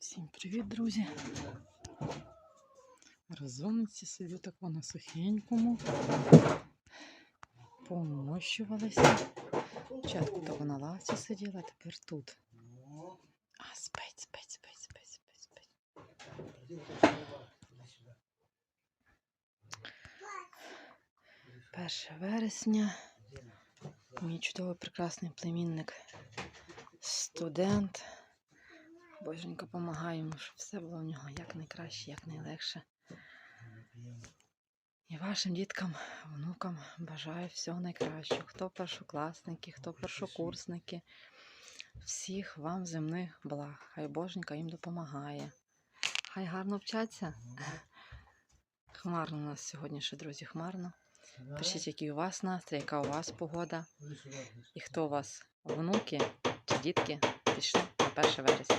Всім привіт, друзі! Розумниці сидю так на сухенькому. Помощувалася. Спочатку так на лавці сиділа, а тепер тут. А, спить, спить, спить, спить, спить, спить. Перше вересня. Мій чудовий прекрасний племінник, студент. Боженька допомагає щоб все було в нього як найкраще, як найлегше. І вашим діткам, внукам бажаю всього найкращого. Хто першокласники, хто першокурсники. Всіх вам земних благ. Хай Боженька їм допомагає. Хай гарно вчаться. Хмарно у нас сьогодні ще, друзі, хмарно. Пишіть, який у вас настрій, яка у вас погода. І хто у вас внуки чи дітки пішли на 1 вересня.